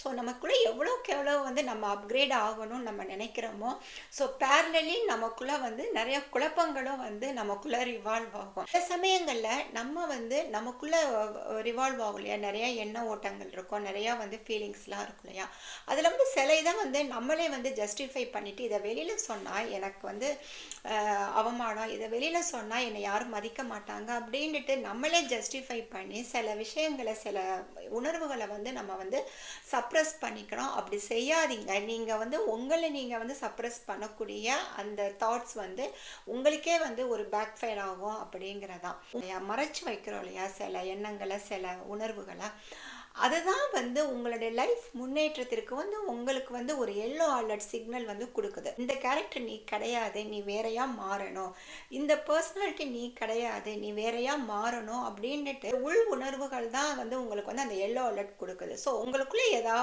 So நமக்குள்ளே எவ்வளோக்கு எவ்வளோ வந்து நம்ம அப்கிரேட் ஆகணும்னு நம்ம நினைக்கிறோமோ ஸோ பேரலி நமக்குள்ளே வந்து நிறைய குழப்பங்களும் வந்து நமக்குள்ளே ரிவால்வ் ஆகும். சில சமயங்களில் நம்ம வந்து நமக்குள்ளே ரிவால்வ் ஆகும் இல்லையா? நிறையா எண்ண ஓட்டங்கள் இருக்கும். நிறையா வந்து ஃபீலிங்ஸ்லாம் இருக்கும் இல்லையா? அதில் வந்து சில இதை வந்து நம்மளே வந்து ஜஸ்டிஃபை பண்ணிவிட்டு இதை வெளியில் சொன்னால் எனக்கு வந்து அவமானம். இதை வெளியில் சொன்னால் என்னை யாரும் மதிக்க மாட்டாங்க அப்படின்ட்டு நம்மளே ஜஸ்டிஃபை பண்ணி சில விஷயங்களை சில உணர்வுகளை வந்து நம்ம வந்து சப் சப்ரஸ் பண்ணிக்கணும். அப்படி செய்யாதீங்க. நீங்கள் வந்து உங்களை நீங்கள் வந்து சப்ரஸ் பண்ணக்கூடிய அந்த தாட்ஸ் வந்து உங்களுக்கே வந்து ஒரு பேக் ஃபயர் ஆகும் அப்படிங்கிறதான். இல்லையா மறைச்சு வைக்கிறோம் இல்லையா? சில எண்ணங்களை சில உணர்வுகளை. அதுதான் வந்து உங்களுடைய லைஃப் முன்னேற்றத்திற்கு வந்து உங்களுக்கு வந்து ஒரு எல்லோ அலர்ட் சிக்னல் வந்து கொடுக்குது. இந்த கேரக்டர் நீ கிடையாது நீ வேறையா மாறணும். இந்த பர்சனாலிட்டி நீ கிடையாது நீ வேறையா மாறணும் அப்படின்னுட்டு உள் உணர்வுகள் தான் வந்து உங்களுக்கு வந்து அந்த எல்லோ அலர்ட் கொடுக்குது. ஸோ உங்களுக்குள்ளே ஏதாவது